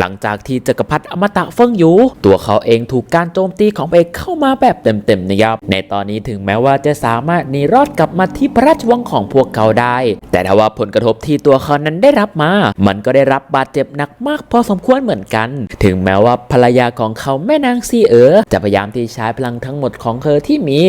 หลังจากที่จักรพรรดิอมตะเฟิงอยู่ ตัวเขาเองถูกการโจมตีของเอกเข้ามาแบบเต็มๆนะครับ ในตอนนี้ถึงแม้ว่าจะสามารถหนีรอดกลับมาที่พระราชวังของพวกเขาได้ แต่ถ้าว่าผลกระทบที่ตัวเขานั้นได้รับมา มันก็ได้รับบาดเจ็บหนักมากพอสมควรเหมือนกัน ถึงแม้ว่าภรรยาของเขาแม่นางซีเอ๋อจะพยายามที่ใช้พลังทั้งหมดของเธอที่มี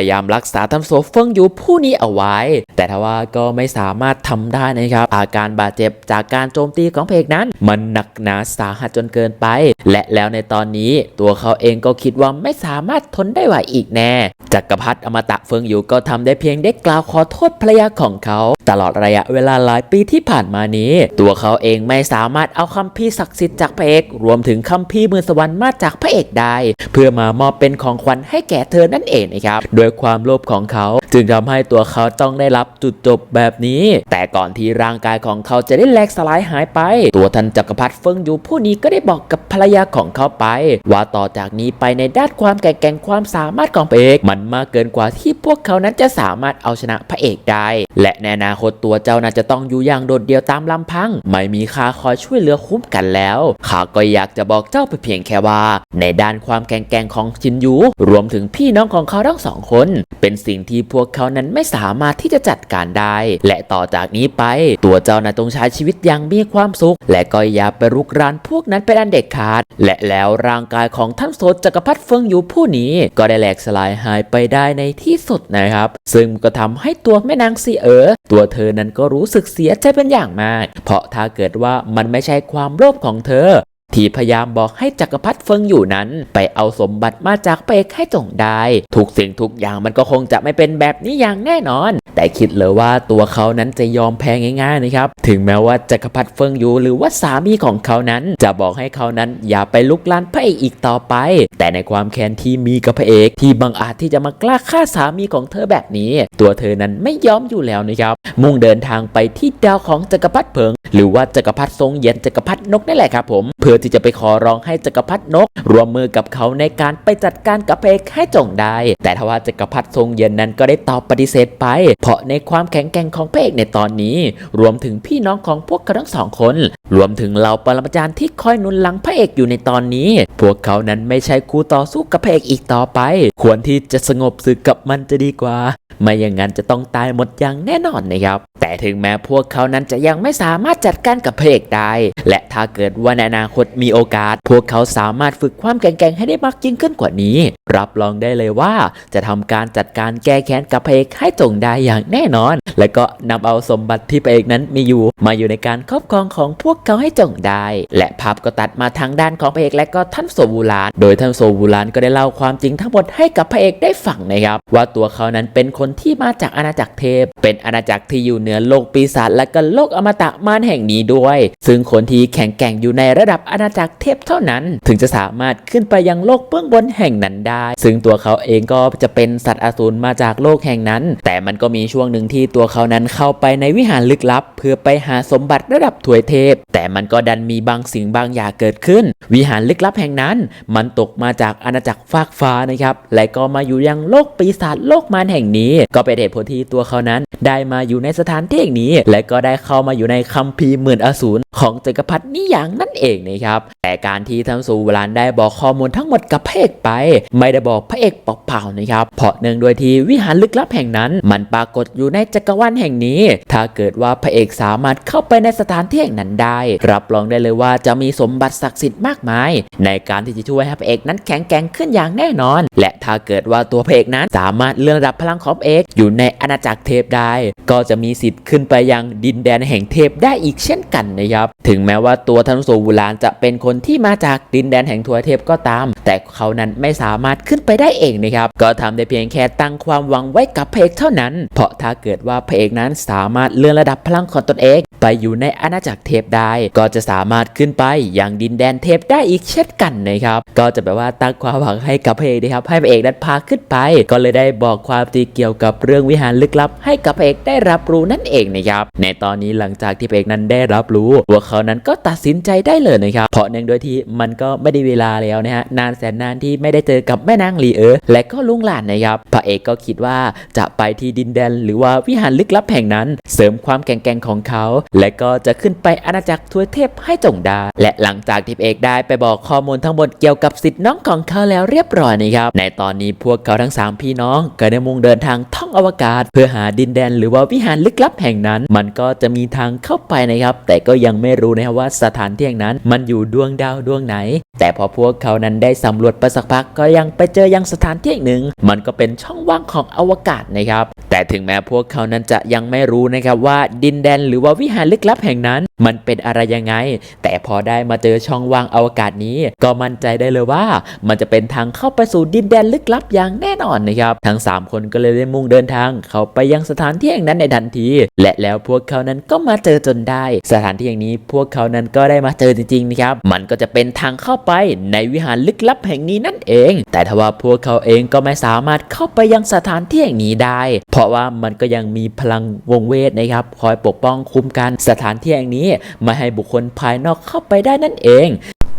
ยายามรักษาทันโซเฟิงอยู่ผู้นี้เอาไว้ แต่ทว่าก็ไม่สามารถทำได้นะครับ อาการบาดเจ็บจากการโจมตีของเอกนั้น มันหนักหนาสาหัสจนเกินไป และแล้วในตอนนี้ตัวเขาเองก็คิดว่าไม่สามารถทนได้ไหวอีกแน่จักรพรรดิอมตะเฟิงอยู่ก็ทำได้เพียงได้กล่าวขอโทษภรรยาของเขา ตลอดระยะเวลาหลายปีที่ผ่านมานี้ ตัวเขาเองไม่สามารถเอาคัมภีร์ศักดิ์สิทธิ์จากพระเอก รวมถึงคัมภีร์มือสวรรค์มาจากพระเอกได้ เพื่อมามอบเป็นของขวัญให้แก่เธอนั่นเองนะครับโดยความโลภของเขา จึงทำให้ตัวเขาต้องได้รับจุดจบแบบนี้ แต่ก่อนที่ร่างกายของเขาจะได้แหลกสลายหายไป ตัวท่านจักรพรรดิเฟิงอยู่ผู้นี้ก็ได้บอกกับภรรยาของเขาไป ว่าต่อจากนี้ไปในด้านความแกร่งแก่งความสามารถของพระเอก มันมากเกินกว่าที่พวกเขานั้นจะสามารถเอาชนะพระเอกได้ และในอนาคตตัวเจ้าน่าจะต้องอยู่อย่างโดดเดี่ยวตามลำพัง ไม่มีข้าคอยช่วยเหลือคุ้มกันแล้วข้าก็อยากจะบอกเจ้าไปเพียงแค่ว่า ในด้านความแก่งแก่งของชินยูรวมถึงพี่น้องของเขาทั้งสองคนเป็นสิ่งที่พวกเขานั้นไม่สามารถที่จะจัดการได้ และต่อจากนี้ไป ตัวเจ้าน่ะต้องใช้ชีวิตอย่างมีความสุข และก็อย่าไปรุกรานพวกนั้นเป็นอันเด็ดขาด และแล้วร่างกายของท่านโซจักรพรรดิเฟิงอยู่ผู้นี้ ก็ได้แหลกสลายหายไปได้ในที่สุดนะครับ ซึ่งก็ทำให้ตัวแม่นางซีเอ๋อตัวเธอนั้นก็รู้สึกเสียใจเป็นอย่างมาก เพราะถ้าเกิดว่ามันไม่ใช่ความโลภของเธอ ที่พยายามบอกให้จักรพรรดิเฟิงอยู่นั้น ไปเอาสมบัติมาจากเปกให้จงได้ ทุกสิ่งทุกอย่างมันก็คงจะไม่เป็นแบบนี้อย่างแน่นอน แต่คิดเลยว่าตัวเขานั้นจะยอมแพ้ง่ายๆนะครับ ถึงแม้ว่าจักรพรรดิเฟิงอยู่หรือว่าสามีของเขานั้น จะบอกให้เขานั้นอย่าไปลุกลานพระเอกอีกต่อไป แต่ในความแค้นที่มีกับพระเอกที่บังอาจที่จะมากล้าฆ่าสามีของเธอแบบนี้ ตัวเธอนั้นไม่ยอมอยู่แล้วนะครับ มุ่งเดินทางไปที่ดาวของจักรพรรดิเพิง หรือว่าจักรพรรดิทรงเย็นจักรพรรดินกนั่นแหละครับผมเพื่อที่จะไปขอร้องให้จักรพรรดินกรวมมือกับเขาในการไปจัดการกับพระเอกให้จงได้ แต่ทว่าจักรพรรดิทรงเย็นนั้นก็ได้ตอบปฏิเสธไป เพราะในความแข็งแกร่งของพระเอกในตอนนี้ รวมถึงพี่น้องของพวกเขาทั้งสองคน รวมถึงเหล่าปรมาจารย์ที่คอยนุนหลังพระเอกอยู่ในตอนนี้ พวกเขานั้นไม่ใช่คู่ต่อสู้กับพระเอกอีกต่อไป ควรที่จะสงบศึกกับมันจะดีกว่า ไม่อย่างนั้นจะต้องตายหมดอย่างแน่นอนนะครับ ถึงแม้พวกเขานั้นจะยังไม่สามารถจัดการกับพระเอกได้ และถ้าเกิดว่าในอนาคตมีโอกาส พวกเขาสามารถฝึกความแกร่งๆให้ได้มากยิ่งขึ้นกว่านี้ รับรองได้เลยว่า จะทำการจัดการแก้แค้นกับพระเอกให้จงได้อย่างแน่นอน และก็นำเอาสมบัติที่พระเอกนั้นมีอยู่ มาอยู่ในการครอบครองของพวกเขาให้จงได้ และภาพก็ตัดมาทางด้านของพระเอกและก็ท่านโซบูลาน โดยท่านโซบูลานก็ได้เล่าความจริงทั้งหมดให้กับพระเอกได้ฟังนะครับ ว่าตัวเขานั้นเป็นคนที่มาจากอาณาจักรเทพ เป็นอาณาจักรที่อยู่เหนือโลกปีศาจและก็โลกอมตะมารแห่งนี้ด้วย ซึ่งคนที่แข็งแกร่งอยู่ในระดับอาณาจักรเทพเท่านั้น ถึงจะสามารถขึ้นไปยังโลกเบื้องบนแห่งนั้นได้ ซึ่งตัวเขาเองก็จะเป็นสัตว์อสูรมาจากโลกแห่งนั้น แต่มันก็มีช่วงหนึ่งที่ตัวเขานั้นเข้าไปในวิหารลึกลับ เพื่อไปหาสมบัติระดับถวยเทพ แต่มันก็ดันมีบางสิ่งบางอย่างเกิดขึ้น วิหารลึกลับแห่งนั้น มันตกมาจากอาณาจักรฟากฟ้านะครับ และก็มาอยู่ยังโลกปีศาจโลกมารแห่งนี้ ก็เป็นเหตุผลที่ตัวเขานั้น ได้มาอยู่ในสถานที่แห่งนี้ และก็ได้เข้ามาอยู่ในคัมภีร์หมื่นอสูรของจักรพรรดินิยางนั่นเองนะครับ แต่การที่ท่านสูวรานได้บอกข้อมูลทั้งหมดกับพระเอกไป ไม่ได้บอกพระเอกเปล่าๆนะครับ เพราะเนื่องโดยที่วิหารลึกลับแห่งนั้น มันปรากฏอยู่ในจักรวาลแห่งนี้ ถ้าเกิดว่าพระเอกสามารถเข้าไปในสถานที่แห่งนั้นได้ รับรองได้เลยว่าจะมีสมบัติศักดิ์สิทธิ์มากมาย ในการที่จะช่วยให้พระเอกนั้นแข็งแกร่งขึ้นอย่างแน่นอน และถ้าเกิดว่าตัวพระเอกนั้นสามารถเลื่อนระดับพลังของเอกอยู่ในอาณาจักรเทพได้ ก็จะมีสิทธิขึ้นไปยังดินแดนแห่งเทพได้อีกเช่นกันนะครับ ถึงแม้ว่าตัวธนุโซวูลานจะเป็นคนที่มาจากดินแดนแห่งทวเทพก็ตาม แต่เขานั้นไม่สามารถขึ้นไปได้เองนะครับ ก็ทำได้เพียงแค่ตั้งความหวังไว้กับพระเอกเท่านั้น เพราะถ้าเกิดว่าพระเอกนั้นสามารถเลื่อนระดับพลังของตนเอง ไปอยู่ในอาณาจักรเทพได้ ก็จะสามารถขึ้นไปยังดินแดนเทพได้อีกเช่นกันนะครับ ก็จะแบบว่าตั้งความหวังให้กับพระเอกนะครับ ให้พระเอกนั้นพาขึ้นไป ก็เลยได้บอกความจริงเกี่ยวกับเรื่องวิหารลึกลับ ให้กับพระเอกได้รับรู้นั่นเองนะครับในตอนนี้หลังจากที่พระเอกนั้นได้รับรู้ตัวเขานั้นก็ตัดสินใจได้เลยนะครับเพราะเนื่องโดยที่มันก็ไม่ได้เวลาแล้วนะฮะนานแสนนานที่ไม่ได้เจอกับแม่นางลีเออและก็ลุงหลานนะครับพระเอกก็คิดว่าจะไปที่ดินแดน หรือว่าวิหารลึกลับแห่งนั้น เสริมความแก่งๆของเขา และก็จะขึ้นไปอาณาจักรทวยเทพให้จงได้และหลังจากที่พระเอกได้ไปบอกข้อมูลทั้งหมดเกี่ยวกับสิทธิ์น้องของเขาแล้วเรียบร้อยนะครับในตอนนี้พวกเขาทั้งสามพี่น้องก็ได้มุ่งเดินทางท่องอวกาศ เพื่อหาดินแดน หรือว่าวิหารลึกลับแห่งนั้น มันก็จะมีทางเข้าไปนะครับ แต่ก็ยังไม่รู้นะครับว่าสถานที่แห่งนั้น มันอยู่ดวงดาวดวงไหน แต่พอพวกเขานั้นได้สำรวจไปสักพักก็ยังไปเจอยังสถานที่หนึ่ง มันก็เป็นช่องว่างของอวกาศนะครับแต่ถึงแม้พวกเขานั้นจะยังไม่รู้นะครับว่าดินแดนหรือว่าวิหารลึกลับแห่งนั้นมันเป็นอะไรยังไง แต่พอได้มาเจอช่องว่างอวกาศนี้ ก็มั่นใจได้เลยว่า มันจะเป็นทางเข้าไปสู่ดินแดนลึกลับอย่างแน่นอนนะครับทั้ง 3 คนก็เลยได้มุ่งเดินทาง เข้าไปยังสถานที่แห่งนั้นในทันที และแล้วพวกเขานั้นก็มาเจอจนได้ สถานที่แห่งนี้พวกเขานั้นก็ได้มาเจอจริงๆนะครับมันก็จะเป็นทางเข้าไปในวิหารลึกลับแห่งนี้นั่นเอง แต่ทว่าพวกเขาเองก็ไม่สามารถเข้าไปยังสถานที่แห่งนี้ได้ เพราะว่ามันก็ยังมีพลังวงเวทนะครับคอยปกป้องคุ้มกันสถานที่แห่งนี้ไม่ให้บุคคลภายนอกเข้าไปได้นั่นเอง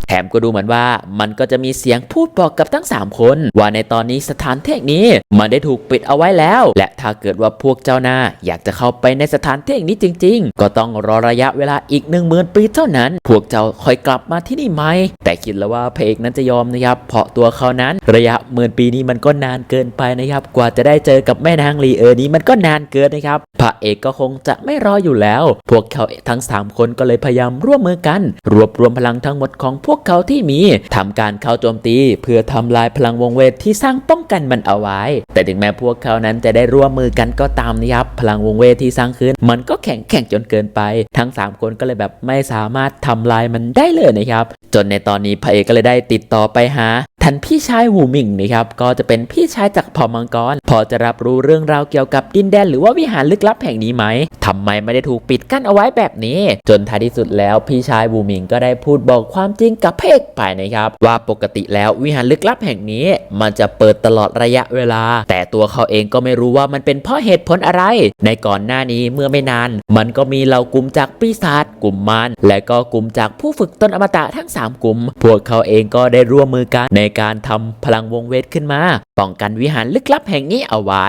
แถมก็ดูเหมือนว่ามันก็จะมีเสียงพูดบอกกับทั้ง 3 คน ว่าในตอนนี้สถานที่นี้ มันได้ถูกปิดเอาไว้แล้ว และถ้าเกิดว่าพวกเจ้าหน้าอยากจะเข้าไปในสถานที่นี้จริง ๆ ก็ต้องรอระยะเวลาอีก 1 0,000ปีเท่านั้น พวกเจ้าค่อยกลับมาที่นี่ไหม แต่คิดแล้วว่าพระเอกนั้นจะยอมนะครับเพราะตัวเขานั้นระยะหมื่นปีนี้มันก็นานเกินไปนะครับ กว่าจะได้เจอกับแม่นางลีเออร์นี้มันก็นานเกินนะครับพระเอกก็คงจะไม่รออยู่แล้ว พวกเขาทั้ง 3 คนก็เลยพยายามร่วมมือกัน รวบรวมพลังทั้งหมดของพวกวกเขาที่มีทำการเข้าโจมตี เพื่อทำลายพลังวงเวทที่สร้างป้องกันมันเอาไว้ แต่ถึงแม้พวกเขานั้นจะได้ร่วมมือกันก็ตามนะครับพลังวงเวทที่สร้างขึ้น มันก็แข็งแข็งจนเกินไป ทั้ง 3 คนก็เลยแบบไม่สามารถทำลายมันได้เลยนะครับจนในตอนนี้พระเอกก็เลยได้ติดต่อไปหา ท่านพี่ชายหูหมิงนะครับก็จะเป็นพี่ชายจากเผ่ามังกร พอจะรับรู้เรื่องราวเกี่ยวกับดินแดนหรือว่าวิหารลึกลับแห่งนี้ไหมทำไมไม่ได้ถูกปิดกั้นเอาไว้แบบนี้ จนท้ายที่สุดแล้วพี่ชายหูหมิงก็ได้พูดบอกความจริงกับเอกไปนะครับ ว่าปกติแล้ววิหารลึกลับแห่งนี้ มันจะเปิดตลอดระยะเวลา แต่ตัวเขาเองก็ไม่รู้ว่ามันเป็นเพราะเหตุผลอะไร ในก่อนหน้านี้เมื่อไม่นาน มันก็มีเหล่ากลุ่มจากปีศาจกลุ่มมารและก็กลุ่มจากผู้ฝึกตนอมตะทั้ง 3 กลุ่ม พวกเขาเองก็ได้ร่วมมือกันในการทำพลังวงเวทขึ้นมา ป้องกันวิหารลึกลับแห่งนี้เอาไว้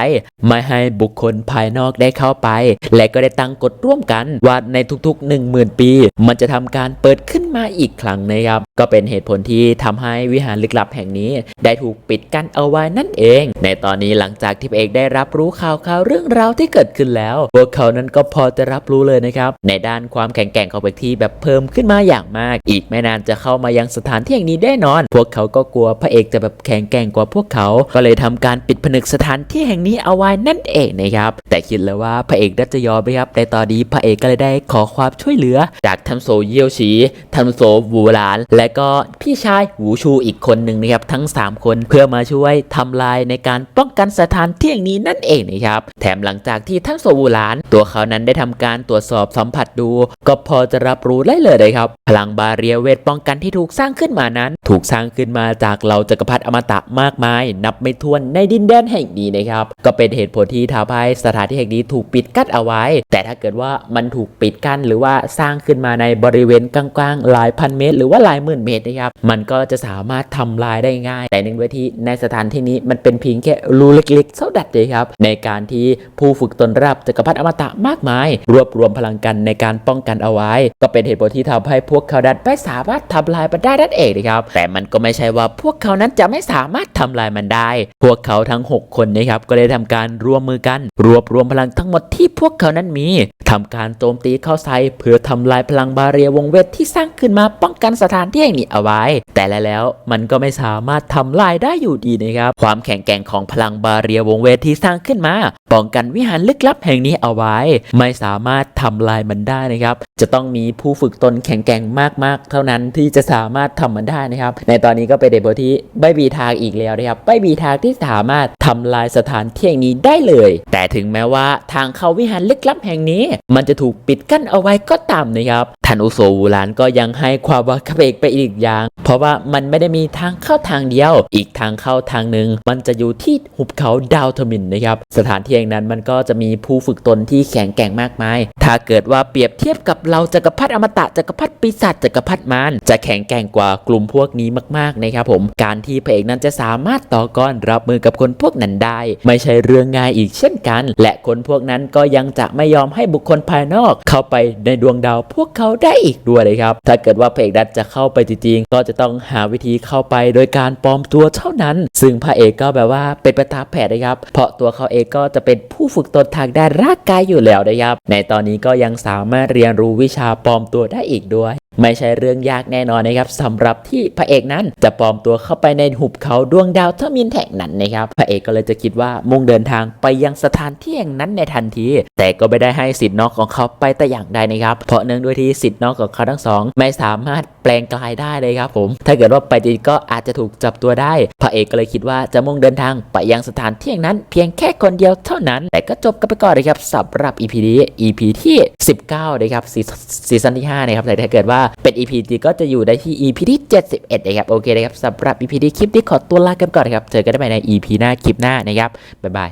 ไม่ให้บุคคลภายนอกได้เข้าไป และก็ได้ตั้งกฎร่วมกันว่าในทุกๆ 10,000 ปี มันจะทำการเปิดขึ้นมาอีกครั้งนะครับ ก็เป็นเหตุผลที่ทำให้วิหารลึกลับแห่งนี้ ได้ถูกปิดกั้นเอาไว้นั่นเอง ในตอนนี้หลังจากที่เอกได้รับรู้ข่าวข่าวเรื่องราวที่เกิดขึ้นแล้ว พวกเขานั้นก็พอจะรับรู้เลยนะครับ ในด้านความแข็งแกร่งของเบกที่แบบเพิ่มขึ้นมาอย่างมาก อีกไม่นานจะเข้ามายังสถานที่แห่งนี้แน่นอน พวกเขาก็กลัวพระเอกจะแบบแข็งแกร่งกว่าพวกเขา ก็เลยทำการปิดผนึกสถานที่แห่งนี้เอาไว้นั่นเองนะครับ แต่คิดเลยว่าพระเอกน่าจะยอมไหมครับในตอนนี้พระเอกก็เลยได้ขอความช่วยเหลือ จากทันโซเยี่ยวฉีทันโซวูหลาน และก็พี่ชายหูชูอีกคนหนึ่งนะครับทั้ง 3 คนเพื่อมาช่วยทำลายในการป้องกันสถานที่แห่งนี้นั่นเองนะครับแถมหลังจากที่ทันโซวูหลาน ตัวเขานั้นได้ทำการตรวจสอบสัมผัสดู ก็พอจะรับรู้ได้เลยนะครับ พลังบาเรียเวทป้องกันที่ถูกสร้างขึ้นมานั้น ถูกสร้างขึ้นมาจากเหล่าจักรพรรดิอมตะมากมาย นับไม่ถ้วนในดินแดนแห่งนี้นะครับก็เป็นเหตุผลที่ทำให้สถานที่แห่งนี้ถูกปิดกั้นเอาไว้ แต่ถ้าเกิดว่ามันถูกปิดกั้นหรือว่าสร้างขึ้นมาในบริเวณกว้างๆหลายพันเมตร หรือว่าหลายหมื่นเมตรนะครับมันก็จะสามารถทำลายได้ง่าย แต่ในเวทีในสถานที่นี้มันเป็นเพียงแค่รูเล็กๆเท่าดัดเลยครับในการที่ผู้ฝึกตนรับจักรพรรดิอมตะมากมาย รวบรวมพลังกันในการป้องกันเอาไว้ ก็เป็นเหตุผลที่ทำให้พวกเขาดันไม่สามารถทำลายมันได้นั่นเองนะครับแต่มันก็ไม่ใช่ว่าพวกเขานั้นจะไม่สามารถทำลายมันได้ พวกเขาทั้ง 6 คนนะครับก็เลยทำการร่วมมือกัน รวบรวมวมพลังทั้งหมดที่พวกเขานั้นมีทำการโจมตีเข้าใส่เพื่อทำลายพลังบาเรียวงเวทที่สร้างขึ้นมาป้องกันสถานที่แห่งนี้เอาไว้ แต่แล้วแล้วมันก็ไม่สามารถทำลายได้อยู่ดีนะครับ ความแข็งแกร่งของพลังบาเรียวงเวทที่สร้างขึ้นมา ป้องกันวิหารลึกลับแห่งนี้เอาไว้ ไม่สามารถทำลายมันได้นะครับ จะต้องมีผู้ฝึกตนแข็งแกร่งมากๆ เท่านั้นที่จะสามารถทำมันได้นะครับ ในตอนนี้ก็เป็นเดบที่ไม่มีทางอีกแล้วนะครับไม่มีทางที่สามารถทำลายสถานที่แห่งนี้ได้เลย แต่ถึงแม้ว่าทางเข้าวิหารลึกลับแห่งนี้ มันจะถูกปิดกั้นเอาไว้ก็ตามนะครับท่านอุโซวูลานก็ยังให้ความว่าคบเอกไปอีกอย่าง เพราะว่ามันไม่ได้มีทางเข้าทางเดียว อีกทางเข้าทางหนึ่งมันจะอยู่ที่หุบเขาดาวทมินนะครับสถานที่แห่งนั้นมันก็จะมีผู้ฝึกตนที่แข็งแกร่งมากมาย ถ้าเกิดว่าเปรียบเทียบกับเราจักรพรรดิอมตะจักรพรรดิปีศาจจักรพรรดิมารจะแข็งแกร่งกว่ากลุ่มพวกนี้มากๆนะครับผมการที่พระเอกนั้นจะสามารถต่อกรรับมือกับคนพวกนั้นได้ ไม่ใช่เรื่องง่ายอีกเช่นกัน และและคนพวกนั้นก็ยังจะไม่ยอมให้บุคคลภายนอก เข้าไปในดวงดาวพวกเขาได้อีกด้วยเลยครับ ถ้าเกิดว่าพระเอกนั้นจะเข้าไปจริงๆ ก็จะต้องหาวิธีเข้าไปโดยการปลอมตัวเท่านั้น ซึ่งพระเอกก็แบบว่าเป็นไปตามแผนนะครับ เพราะตัวเขาเองก็จะเป็นผู้ฝึกตนทางด้านร่างกายอยู่แล้วนะครับ ในตอนนี้ก็ยังสามารถเรียนรู้วิชาปลอมตัวได้อีกด้วย ไม่ใช่เรื่องยากแน่นอนนะครับสำหรับที่พระเอกนั้นจะปลอมตัวเข้าไปในหุบเขาดวงดาวเทอร์มินแท็กนั้นนะครับพระเอกก็เลยจะคิดว่ามุ่งเดินทางไปยังสถานที่แห่งนั้นในทันที แต่ก็ไม่ได้ให้สิทธิ์น้องของเขาไปแต่อย่างใดนะครับ เพราะเนื่องด้วยที่สิทธิ์น้องของเขาทั้งสอง ไม่สามารถ ลงกายได้เลยครับผม ถ้าเกิดว่าไปจริงก็อาจจะถูกจับตัวได้ พระเอกก็เลยคิดว่าจะมุ่งเดินทางไปยังสถานที่นั้น เพียงแค่คนเดียวเท่านั้น แต่ก็จบกันไปก่อนเลยครับสำหรับ EP นี้ EP ที่ 19นะครับซีซีซั่นที่5นะครับแต่ถ้าเกิดว่าเป็น EP ที่ก็จะอยู่ได้ที่ EP ที่ 71นะครับโอเคนะครับสำหรับ EP นี้คลิปนี้ขอตัวลากันก่อนนะครับเจอกันได้ใหม่ใน EP หน้าคลิปหน้านะครับบ๊ายบาย